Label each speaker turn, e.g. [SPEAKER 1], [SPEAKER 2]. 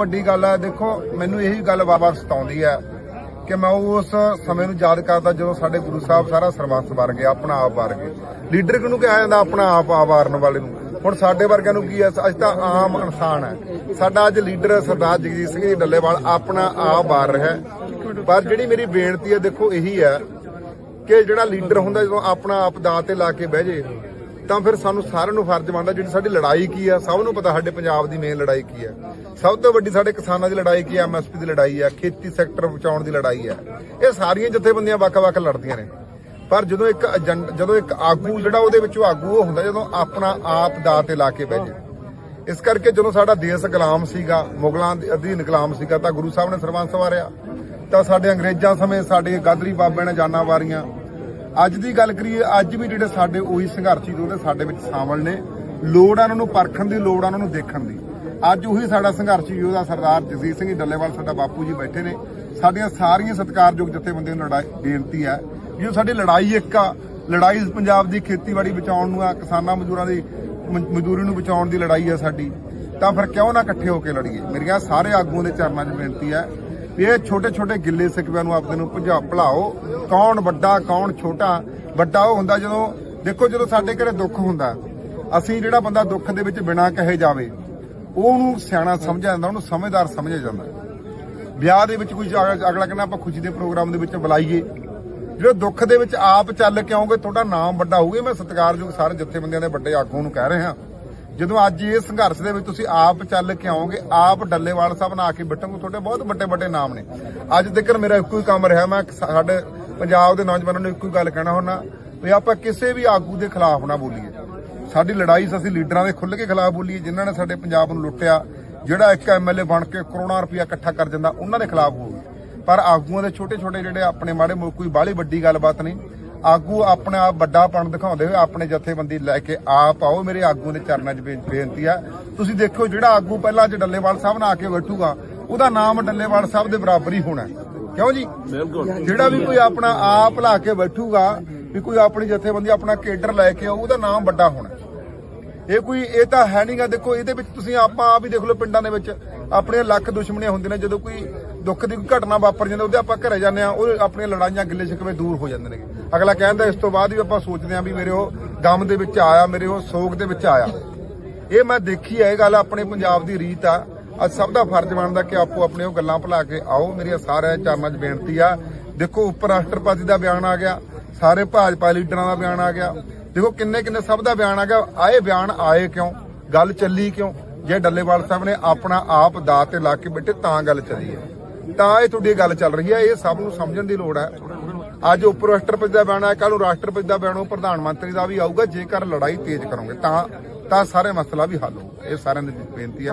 [SPEAKER 1] ਵੱਡੀ ਗੱਲ ਹੈ, ਦੇਖੋ, ਮੈਨੂੰ ਇਹੀ ਗੱਲ ਵਾਰ-ਵਾਰ ਸਤਾਉਂਦੀ ਹੈ ਕਿ ਮੈਂ ਉਸ ਸਮੇਂ ਨੂੰ ਯਾਦ ਕਰਦਾ ਜਦੋਂ ਸਾਡੇ ਗੁਰੂ ਸਾਹਿਬ ਸਾਰਾ ਸਰਬੰਸ ਵਰ ਗਿਆ ਆਪਣਾ ਆਪ ਵਰ ਗਏ ਲੀਡਰ ਕਿਹਨੂੰ ਕਿਹਾ ਜਾਂਦਾ? ਆਪਣਾ ਆਪ ਆਵਾਰਨ ਵਾਲੇ ਨੂੰ। ਹੁਣ ਸਾਡੇ ਵਰਗਿਆਂ ਨੂੰ ਕੀ ਹੈ? ਅੱਜ ਤਾਂ ਆਮ ਇਨਸਾਨ ਹੈ। ਸਾਡਾ ਅੱਜ ਲੀਡਰ ਸਰਦਾਰ ਜਗਜੀਤ ਸਿੰਘ ਜੀ ਡੱਲੇਵਾਲ ਆਪਣਾ ਆਪ ਵਾਰ ਰਿਹਾ ਪਰ ਜਿਹੜੀ ਮੇਰੀ ਬੇਨਤੀ ਹੈ, ਦੇਖੋ, ਇਹੀ ਹੈ ਕਿ ਜਿਹੜਾ ਲੀਡਰ ਹੁੰਦਾ, ਜਦੋਂ ਆਪਣਾ ਆਪ ਦਾਅ ਤੇ ਲਾ ਕੇ ਬਹਿ ਜੇ ਤਾਂ ਫਿਰ ਸਾਨੂੰ ਸਾਰਿਆਂ ਨੂੰ ਫਰਜ਼ ਬਣਦਾ ਜਿਹੜੀ ਸਾਡੀ ਲੜਾਈ ਕੀ ਆ, ਸਭ ਨੂੰ ਪਤਾ ਸਾਡੇ ਪੰਜਾਬ ਦੀ ਮੇਨ ਲੜਾਈ ਕੀ ਆ। ਸਭ ਤੋਂ ਵੱਡੀ ਸਾਡੇ ਕਿਸਾਨਾਂ ਦੀ ਲੜਾਈ ਕੀ ਆ ਐਮਐਸਪੀ ਦੀ ਲੜਾਈ ਆ, ਖੇਤੀ ਸੈਕਟਰ ਬਚਾਉਣ ਦੀ ਲੜਾਈ ਆ। ਇਹ ਸਾਰੀਆਂ ਜਥੇਬੰਦੀਆਂ ਵੱਖ-ਵੱਖ ਲੜਦੀਆਂ ਨੇ। ਪਰ ਜਦੋਂ ਇੱਕ ਏਜੰਡ ਜਦੋਂ ਇੱਕ ਆਗੂ ਜਿਹੜਾ ਉਹਦੇ ਵਿੱਚੋਂ ਆਗੂ ਉਹ ਹੁੰਦਾ, ਜਦੋਂ ਆਪਣਾ ਆਪ ਦਾਅ ਤੇ ਲਾ ਕੇ ਬਹਿ ਜੇ ਇਸ ਕਰਕੇ ਜਦੋਂ ਸਾਡਾ ਦੇਸ਼ ਗੁਲਾਮ ਸੀਗਾ, ਮੁਗਲਾਂ ਦੇ ਅਧੀਨ ਗੁਲਾਮ ਸੀਗਾ, ਤਾਂ ਗੁਰੂ ਸਾਹਿਬ ਨੇ ਸਰਬੰਸ ਵਾਰਿਆ ਤਾਂ ਸਾਡੇ ਅੰਗਰੇਜ਼ਾਂ ਸਮੇਂ ਸਾਡੇ ਗਾਦਰੀ ਬਾਬਿਆਂ ਨੇ ਜਾਨਾਂ ਵਾਰੀਆਂ। ਅੱਜ ਦੀ ਗੱਲ ਕਰੀਏ, ਅੱਜ ਵੀ ਜਿਹੜੇ ਸਾਡੇ ਉਹੀ ਸੰਘਰਸ਼ੀ ਯੋਧੇ ਸਾਡੇ ਵਿੱਚ ਸ਼ਾਮਲ ਨੇ। ਲੋੜ ਆ ਉਹਨਾਂ ਨੂੰ ਪਰਖਣ ਦੀ, ਲੋੜ ਆ ਉਹਨਾਂ ਨੂੰ ਦੇਖਣ ਦੀ। ਅੱਜ ਉਹੀ ਸਾਡਾ ਸੰਘਰਸ਼ੀ ਯੋਧਾ ਸਰਦਾਰ ਜਗਜੀਤ ਸਿੰਘ ਡੱਲੇਵਾਲ, ਸਾਡਾ ਬਾਪੂ ਜੀ ਬੈਠੇ ਨੇ। ਸਾਡੀਆਂ ਸਾਰੀਆਂ ਸਤਿਕਾਰਯੋਗ ਜਥੇਬੰਦੀਆਂ ਨੂੰ ਲੜਾਈ, ਬੇਨਤੀ ਹੈ। ਵੀ ਸਾਡੀ ਲੜਾਈ ਇੱਕ ਆ, ਲੜਾਈ ਪੰਜਾਬ ਦੀ ਖੇਤੀਬਾੜੀ ਬਚਾਉਣ ਨੂੰ ਆ, ਕਿਸਾਨਾਂ ਮਜ਼ਦੂਰਾਂ ਦੀ ਮਜ਼ਦੂਰੀ ਨੂੰ ਬਚਾਉਣ ਦੀ ਲੜਾਈ ਆ ਸਾਡੀ, ਤਾਂ ਫਿਰ ਕਿਉਂ ਨਾ ਇਕੱਠੇ ਹੋ ਕੇ ਲੜੀਏ? ਮੇਰੀਆਂ ਸਾਰੇ ਆਗੂਆਂ ਦੇ ਚਰਨਾਂ 'ਚ ਬੇਨਤੀ ਹੈ ਵੀ ਇਹ ਛੋਟੇ ਛੋਟੇ ਗਿੱਲੇ ਸਿਕਵਿਆਂ ਨੂੰ ਆਪਦੇ ਨੂੰ ਭਜਾ ਭੁਲਾਓ। ਕੌਣ ਵੱਡਾ, ਕੌਣ ਛੋਟਾ? ਵੱਡਾ ਉਹ ਹੁੰਦਾ ਜਦੋਂ, ਦੇਖੋ ਜਦੋਂ ਸਾਡੇ ਘਰੇ ਦੁੱਖ ਹੁੰਦਾ, ਅਸੀਂ ਜਿਹੜਾ ਬੰਦਾ ਦੁੱਖ ਦੇ ਵਿੱਚ ਬਿਨਾਂ ਕਹੇ ਜਾਵੇ, ਉਹਨੂੰ ਸਿਆਣਾ ਸਮਝਿਆ ਜਾਂਦਾ, ਉਹਨੂੰ ਸਮਝਦਾਰ ਸਮਝਿਆ ਜਾਂਦਾ। ਵਿਆਹ ਦੇ ਵਿੱਚ ਕੋਈ ਅਗਲਾ ਕਹਿੰਦਾ ਆਪਾਂ ਖੁਸ਼ੀ ਦੇ ਪ੍ਰੋਗਰਾਮ ਦੇ ਵਿੱਚ ਬੁਲਾਈਏ। ਜਿਹੜੇ ਦੁੱਖ ਦੇ ਵਿੱਚ ਆਪ ਚੱਲ ਕੇ ਆਉਂਗੇ ਤੁਹਾਡਾ ਨਾਮ ਵੱਡਾ ਹੋਊਗਾ ਮੈਂ ਸਤਿਕਾਰਯੋਗ ਸਾਰੇ ਜਥੇਬੰਦੀਆਂ ਦੇ ਵੱਡੇ ਆਗੂਆਂ ਨੂੰ ਕਹਿ ਰਿਹਾ। ਜਦੋਂ ਅੱਜ ਇਹ ਸੰਘਰਸ਼ ਦੇ ਵਿੱਚ ਤੁਸੀਂ ਆਪ ਚੱਲ ਕੇ ਆਓਗੇ, ਆਪ ਡੱਲੇਵਾਲ ਸਾਹਿਬ ਨਾਲ ਆ ਕੇ ਬੈਠੋਗੇ, ਤੁਹਾਡੇ ਬਹੁਤ ਵੱਡੇ ਵੱਡੇ ਨਾਮ ਨੇ। ਅੱਜ ਤੱਕ ਮੇਰਾ ਇੱਕੋ ਹੀ ਕੰਮ ਰਿਹਾ, ਮੈਂ ਸਾਡੇ ਪੰਜਾਬ ਦੇ ਨੌਜਵਾਨਾਂ ਨੂੰ ਇੱਕੋ ਹੀ ਗੱਲ ਕਹਿਣਾ ਹੁੰਦਾ, ਵੀ ਆਪਾਂ ਕਿਸੇ ਵੀ ਆਗੂ ਦੇ ਖਿਲਾਫ ਨਾ ਬੋਲੀਏ। ਸਾਡੀ ਲੜਾਈ ਅਸੀਂ ਲੀਡਰਾਂ ਦੇ ਖੁੱਲ੍ਹ ਕੇ ਖਿਲਾਫ ਬੋਲੀਏ, ਜਿਨ੍ਹਾਂ ਨੇ ਸਾਡੇ ਪੰਜਾਬ ਨੂੰ ਲੁੱਟਿਆ, ਜਿਹੜਾ ਇੱਕ ਐਮਐਲਏ ਬਣ ਕੇ ਕਰੋੜਾਂ ਰੁਪਇਆ ਇਕੱਠਾ ਕਰ ਜਾਂਦਾ, ਉਹਨਾਂ ਦੇ ਖਿਲਾਫ ਹੋਊਗੀ ਪਰ ਆਗੂਆਂ ਦੇ ਛੋਟੇ ਛੋਟੇ ਜਿਹੜੇ ਆਪਣੇ ਮਾੜੇ ਮੋਟੇ ਕੋਈ ਬਾਹਲੀ ਵੱਡੀ ਗੱਲਬਾਤ ਨਹੀਂ ਆਗੂ ਆਪਣੇ ਆਪ ਵੱਡਾਪਣ ਦਿਖਾਉਂਦੇ ਹੋਏ ਆਪਣੇ ਜਥੇਬੰਦੀ ਲੈ ਕੇ ਆਪ ਆਓ। ਮੇਰੇ ਆਗੂ ਦੇ ਚਰਨਾਂ 'ਚ ਬੇਨਤੀ ਆ। ਤੁਸੀਂ ਦੇਖੋ ਜਿਹੜਾ ਆਗੂ ਪਹਿਲਾਂ ਅੱਜ ਡੱਲੇਵਾਲ ਸਾਹਿਬ ਨਾਲ ਆ ਕੇ ਬੈਠੂਗਾ ਉਹਦਾ ਨਾਮ ਡੱਲੇਵਾਲ ਸਾਹਿਬ ਦੇ ਬਰਾਬਰ ਹੀ ਹੋਣਾ। ਕਿਉਂ ਜੀ? ਜਿਹੜਾ ਵੀ ਕੋਈ ਆਪਣਾ ਆਪ ਲਾ ਕੇ ਬੈਠੂਗਾ ਵੀ ਕੋਈ ਆਪਣੀ ਜਥੇਬੰਦੀ ਆਪਣਾ ਕੇਡਰ ਲੈ ਕੇ ਆਊ ਉਹਦਾ ਨਾਮ ਵੱਡਾ ਹੋਣਾ। ਇਹ ਕੋਈ ਇਹ ਤਾਂ ਹੈ ਨਹੀਂਗਾ ਦੇਖੋ ਇਹਦੇ ਵਿੱਚ ਤੁਸੀਂ ਆਪਾਂ ਆਪ ਹੀ ਦੇਖ ਲਓ ਪਿੰਡਾਂ ਦੇ ਵਿੱਚ ਆਪਣੀਆਂ ਲੱਖ ਦੁਸ਼ਮਣੀਆਂ ਹੁੰਦੀਆਂ ਨੇ। ਜਦੋਂ ਕੋਈ ਦੁੱਖ ਦੀ ਕੋਈ ਘਟਨਾ ਵਾਪਰ ਜਾਂਦੀ, ਉਹਦੇ ਆਪਾਂ ਘਰੇ ਜਾਂਦੇ ਆ ਉਹ ਆਪਣੀਆਂ ਲੜਾਈਆਂ ਗਿੱਲੇ ਸ਼ਿਕਵੇ ਦੂਰ ਹੋ ਜਾਂਦੇ ਨੇ ਅਗਲਾ ਕਹਿੰਦਾ, ਇਸ ਤੋਂ ਬਾਅਦ ਵੀ ਆਪਾਂ ਸੋਚਦੇ ਆ ਵੀ ਮੇਰੇ ਉਹ ਗਮ ਦੇ ਵਿੱਚ ਆਇਆ, ਮੇਰੇ ਉਹ ਸੋਗ ਦੇ ਵਿੱਚ ਆਇਆ। ਇਹ ਮੈਂ ਦੇਖੀ ਹੈ ਇਹ ਗੱਲ ਆਪਣੇ ਪੰਜਾਬ ਦੀ ਰੀਤ ਆ। ਅੱਜ ਸਭ ਦਾ ਫਰਜ਼ ਬਣਦਾ ਕਿ ਆਪੋ ਆਪਣੇ ਉਹ ਗੱਲਾਂ ਭੁਲਾ ਕੇ ਆਓ। ਮੇਰੀਆਂ ਸਾਰਿਆਂ ਚਰਨਾਂ 'ਚ ਬੇਨਤੀ ਆ। ਦੇਖੋ ਉਪ ਰਾਸ਼ਟਰਪਤੀ ਦਾ ਬਿਆਨ ਆ ਗਿਆ, ਸਾਰੇ ਭਾਜਪਾ ਲੀਡਰਾਂ ਦਾ ਬਿਆਨ ਆ ਗਿਆ। ਦੇਖੋ, ਕਿੰਨੇ ਕਿੰਨੇ ਸਭ ਦਾ ਬਿਆਨ ਆ ਗਿਆ। ਆਏ ਬਿਆਨ ਆਏ ਕਿਉਂ? ਗੱਲ ਚੱਲੀ ਕਿਉਂ? ਜੇ ਡੱਲੇਵਾਲ ਸਾਹਿਬ ਨੇ ਆਪਣਾ ਆਪ ਦਾਅ ਤੇ ਲਾ ਕੇ ਬੈਠੇ, ਤਾਂ ਗੱਲ ਚੱਲੀ ਹੈ ਤਾਂ ਇਹ ਤੁਹਾਡੀ ਗੱਲ ਚੱਲ ਰਹੀ ਹੈ, ਇਹ ਸਭ ਨੂੰ ਸਮਝਣ ਦੀ ਲੋੜ ਹੈ। ਅੱਜ ਉਪ ਰਾਸ਼ਟਰਪਤੀ ਦਾ ਬਿਆਨ ਆਇਆ ਕੱਲ ਨੂੰ ਰਾਸ਼ਟਰਪਤੀ ਦਾ ਬਿਆਨ ਉਹ ਪ੍ਰਧਾਨ ਮੰਤਰੀ ਦਾ ਵੀ ਆਊਗਾ, ਜੇਕਰ ਲੜਾਈ ਤੇਜ਼ ਕਰੋਗੇ ਤਾਂ ਤਾਂ ਸਾਰੇ ਮਸਲਾ ਵੀ ਹੱਲ ਹੋਊਗਾ। ਇਹ ਸਾਰਿਆਂ ਦੀ ਬੇਨਤੀ ਹੈ।